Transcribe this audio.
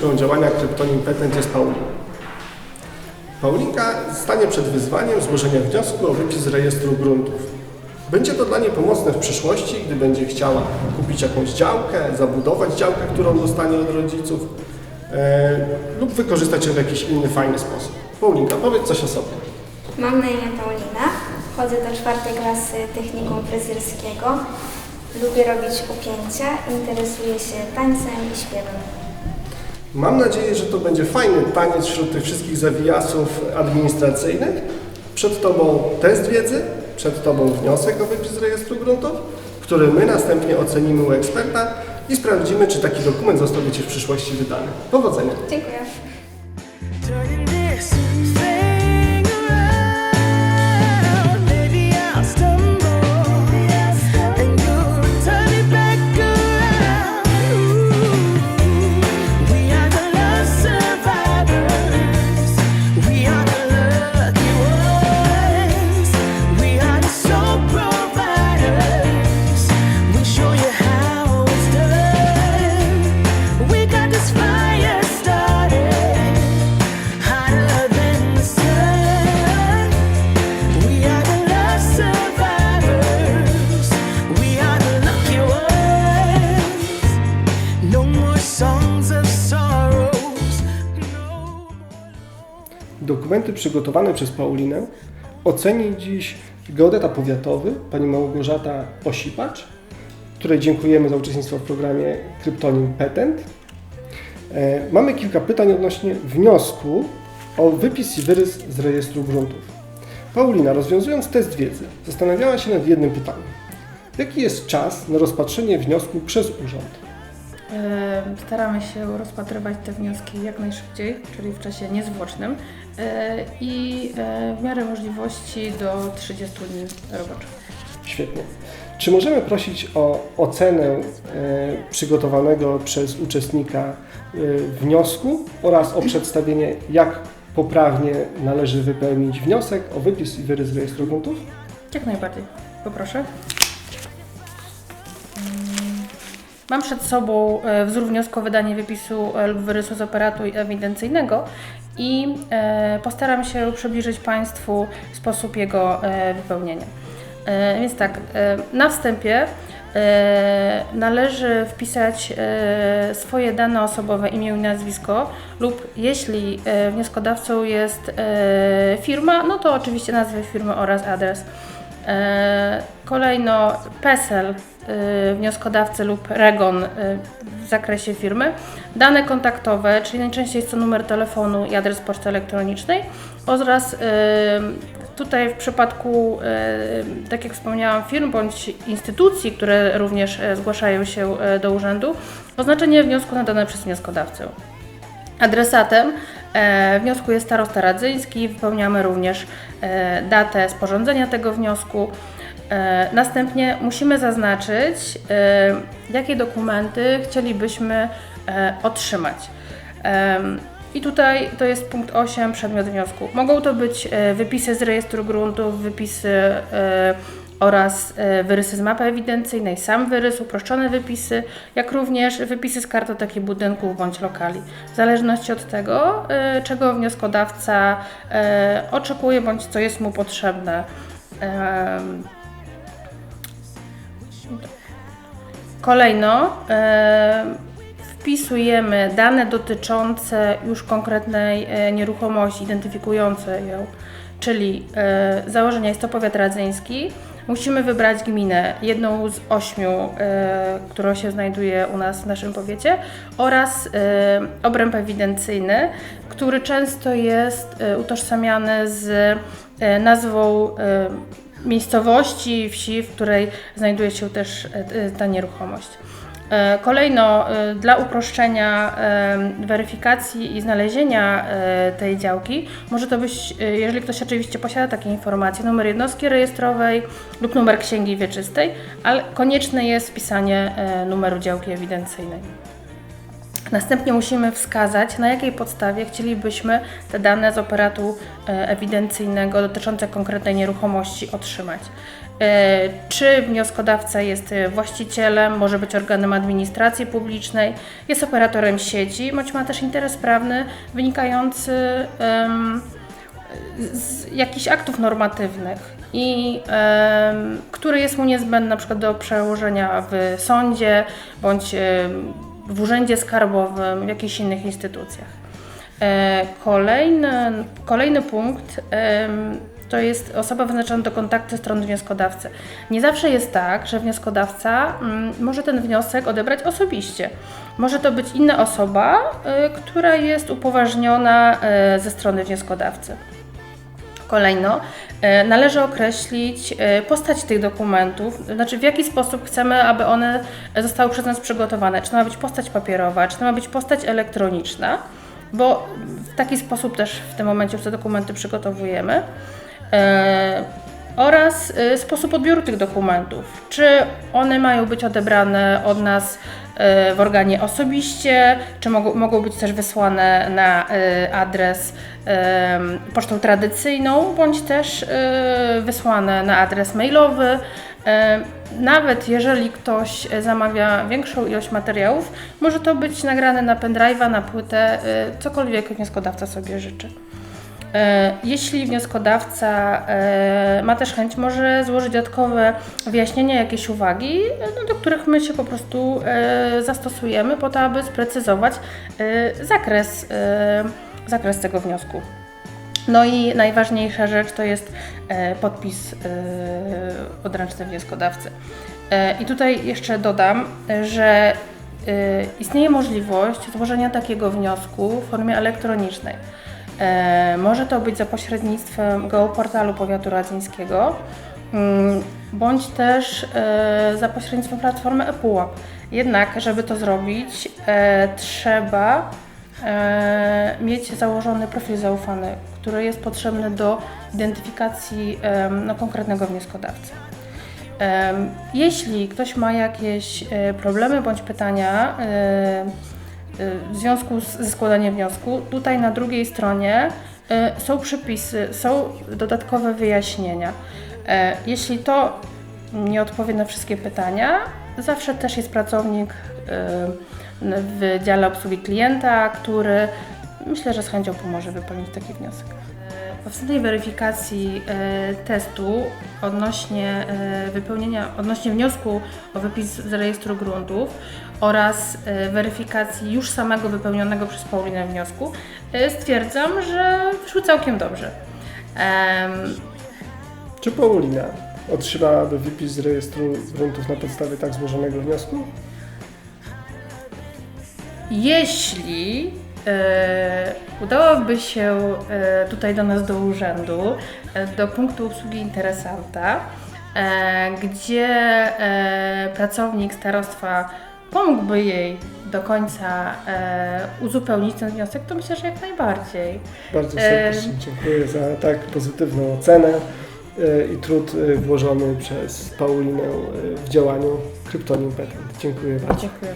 kierowniczką działania Kryptonim Patent jest Paulina. Paulinka stanie przed wyzwaniem złożenia wniosku o wypis z rejestru gruntów. Będzie to dla niej pomocne w przyszłości, gdy będzie chciała kupić jakąś działkę, zabudować działkę, którą dostanie od rodziców e, lub wykorzystać ją w jakiś inny fajny sposób. Paulinka, powiedz coś o sobie. Mam na imię Paulina, chodzę do czwartej klasy technikum fryzjerskiego. Lubię robić upięcia, interesuję się tańcem i śpiewem. Mam nadzieję, że to będzie fajny taniec wśród tych wszystkich zawijasów administracyjnych. Przed Tobą test wiedzy, przed Tobą wniosek o wypis z rejestru gruntów, który my następnie ocenimy u eksperta i sprawdzimy, czy taki dokument zostałby Ci w przyszłości wydany. Powodzenia! Dziękuję. Dokumenty przygotowane przez Paulinę oceni dziś geodeta powiatowy, pani Małgorzata Osipacz, której dziękujemy za uczestnictwo w programie Kryptonim Patent. E, Mamy kilka pytań odnośnie wniosku o wypis i wyrys z rejestru gruntów. Paulina, rozwiązując test wiedzy, zastanawiała się nad jednym pytaniem. Jaki jest czas na rozpatrzenie wniosku przez urząd? E, Staramy się rozpatrywać te wnioski jak najszybciej, czyli w czasie niezwłocznym e, i e, w miarę możliwości do 30 dni roboczych. Świetnie. Czy możemy prosić o ocenę przygotowanego przez uczestnika wniosku oraz o przedstawienie, jak poprawnie należy wypełnić wniosek o wypis i wyrys rejestru gruntów? Jak najbardziej. Poproszę. Mam przed sobą e, wzór wniosku o wydanie wypisu e, lub wyrysu z operatu ewidencyjnego i e, postaram się przybliżyć Państwu sposób jego wypełnienia. Więc tak, na wstępie należy wpisać swoje dane osobowe, imię i nazwisko lub jeśli wnioskodawcą jest firma, no to oczywiście nazwę firmy oraz adres. Kolejno PESEL wnioskodawcy lub REGON y, w zakresie firmy, dane kontaktowe, czyli najczęściej jest to numer telefonu i adres poczty elektronicznej oraz y, tutaj w przypadku, y, tak jak wspomniałam, firm bądź instytucji, które również zgłaszają się do urzędu, oznaczenie wniosku nadane przez wnioskodawcę. Adresatem e, wniosku jest starosta radzyński. Wypełniamy również e, datę sporządzenia tego wniosku. E, następnie musimy zaznaczyć, e, jakie dokumenty chcielibyśmy e, otrzymać. I tutaj to jest punkt 8, przedmiot wniosku. Mogą to być wypisy z rejestru gruntów, wypisy oraz wyrysy z mapy ewidencyjnej, sam wyrys, uproszczone wypisy, jak również wypisy z kartoteki budynków bądź lokali. W zależności od tego, czego wnioskodawca oczekuje bądź co jest mu potrzebne. Kolejno e, wpisujemy dane dotyczące już konkretnej e, nieruchomości, identyfikujące ją, czyli e, założenia jest to powiat radzyński. Musimy wybrać gminę, jedną z ośmiu, która się znajduje u nas w naszym powiecie oraz obręb ewidencyjny, który często jest utożsamiany z nazwą miejscowości, wsi, w której znajduje się też e, e, ta nieruchomość. E, Kolejno, dla uproszczenia weryfikacji i znalezienia tej działki, może to być, jeżeli ktoś oczywiście posiada takie informacje, numer jednostki rejestrowej lub numer księgi wieczystej, ale konieczne jest wpisanie numeru działki ewidencyjnej. Następnie musimy wskazać, na jakiej podstawie chcielibyśmy te dane z operatu e, ewidencyjnego dotyczące konkretnej nieruchomości otrzymać. e, czy wnioskodawca jest właścicielem, może być organem administracji publicznej, jest operatorem sieci, bądź ma też interes prawny wynikający z jakichś aktów normatywnych i który jest mu niezbędny na przykład do przełożenia w sądzie bądź w urzędzie skarbowym, w jakichś innych instytucjach. E, Kolejny, kolejny punkt to jest osoba wyznaczona do kontaktu stron wnioskodawcy. Nie zawsze jest tak, że wnioskodawca mm, może ten wniosek odebrać osobiście. Może to być inna osoba, e, która jest upoważniona e, ze strony wnioskodawcy. Kolejno, e, należy określić e, postać tych dokumentów, znaczy w jaki sposób chcemy, aby one zostały przez nas przygotowane. Czy to ma być postać papierowa, czy to ma być postać elektroniczna, bo w taki sposób też w tym momencie te dokumenty przygotowujemy. Oraz e, sposób odbioru tych dokumentów. Czy one mają być odebrane od nas e, w organie osobiście, czy mogą, mogą być też wysłane na e, adres pocztą tradycyjną, bądź też wysłane na adres mailowy. Nawet jeżeli ktoś zamawia większą ilość materiałów, może to być nagrane na pendrive'a, na płytę, cokolwiek wnioskodawca sobie życzy. E, Jeśli wnioskodawca e, ma też chęć, może złożyć dodatkowe wyjaśnienia, jakieś uwagi, no, do których my się po prostu e, zastosujemy po to, aby sprecyzować zakres, zakres tego wniosku. No i najważniejsza rzecz to jest podpis odręczny wnioskodawcy. I tutaj jeszcze dodam, że istnieje możliwość złożenia takiego wniosku w formie elektronicznej. E, Może to być za pośrednictwem geoportalu powiatu radzyńskiego, mm, bądź też e, za pośrednictwem platformy ePUAP. Jednak, żeby to zrobić, e, trzeba mieć założony profil zaufany, który jest potrzebny do identyfikacji no, konkretnego wnioskodawcy. Jeśli ktoś ma jakieś problemy bądź pytania w związku z, ze składaniem wniosku, tutaj na drugiej stronie e, są przypisy, są dodatkowe wyjaśnienia. E, Jeśli to nie odpowie na wszystkie pytania, zawsze też jest pracownik e, w dziale obsługi klienta, który myślę, że z chęcią pomoże wypełnić taki wniosek. Po wstępnej weryfikacji e, testu odnośnie e, wypełnienia, odnośnie wniosku o wypis z rejestru gruntów oraz e, weryfikacji już samego wypełnionego przez Paulinę wniosku, stwierdzam, że wyszły całkiem dobrze. Czy Paulina otrzymałaby wypis z rejestru gruntów na podstawie tak złożonego wniosku? Jeśli udałoby się e, tutaj do nas do urzędu, e, do punktu obsługi interesanta, e, gdzie e, pracownik starostwa pomógłby jej do końca e, uzupełnić ten wniosek, to myślę, że jak najbardziej. Bardzo serdecznie dziękuję za tak pozytywną ocenę e, i trud e, włożony przez Paulinę e, w działaniu Kryptonim Patent. Dziękuję bardzo. Dziękuję.